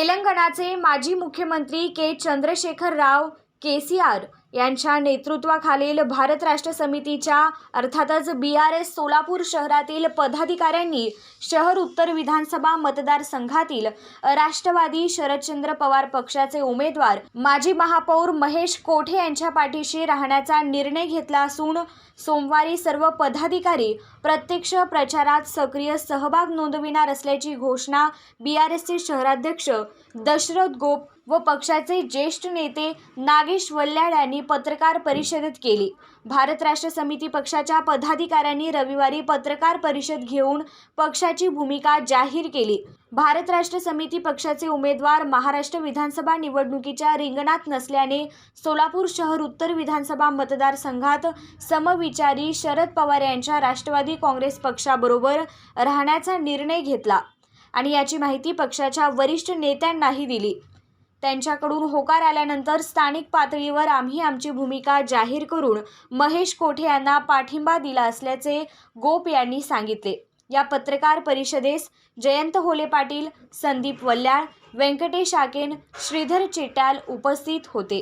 तेलंगणाचे माजी मुख्यमंत्री के चंद्रशेखर राव केसीआर यांच्या नेतृत्वाखालील भारत राष्ट्र समितीच्या अर्थातच बी आर एस सोलापूर शहरातील पदाधिकाऱ्यांनी शहर उत्तर विधानसभा मतदारसंघातील राष्ट्रवादी शरदचंद्र पवार पक्षाचे उमेदवार माजी महापौर महेश कोठे यांच्या पाठीशी राहण्याचा निर्णय घेतला असून सोमवारी सर्व पदाधिकारी प्रत्यक्ष प्रचारात सक्रिय सहभाग नोंदविणार असल्याची घोषणा बी आर एसचे शहराध्यक्ष दशरथ गोप व पक्षाचे ज्येष्ठ नेते नागेश वल्ल्याळ यांनी पत्रकार परिषदेत केली. भारत राष्ट्र समिती पक्षाच्या पदाधिकाऱ्यांनी रविवारी पत्रकार परिषद घेऊन पक्षाची भूमिका जाहीर केली. भारत राष्ट्र समिती पक्षाचे उमेदवार महाराष्ट्र विधानसभा निवडणुकीच्या रिंगणात नसल्याने सोलापूर शहर उत्तर विधानसभा मतदारसंघात समविचारी शरद पवार यांच्या राष्ट्रवादी काँग्रेस पक्षाबरोबर राहण्याचा निर्णय घेतला आणि याची माहिती पक्षाच्या वरिष्ठ नेत्यांनाही दिली. त्यांच्याकडून होकार आल्यानंतर स्थानिक पातळीवर आम्ही आमची भूमिका जाहीर करून महेश कोठे यांना पाठिंबा दिला असल्याचे गोप यांनी सांगितले. या पत्रकार परिषदेस जयंत होले पाटील संदीप वल्ल्याळ व्यंकटेश आकेन श्रीधर चिट्याल उपस्थित होते.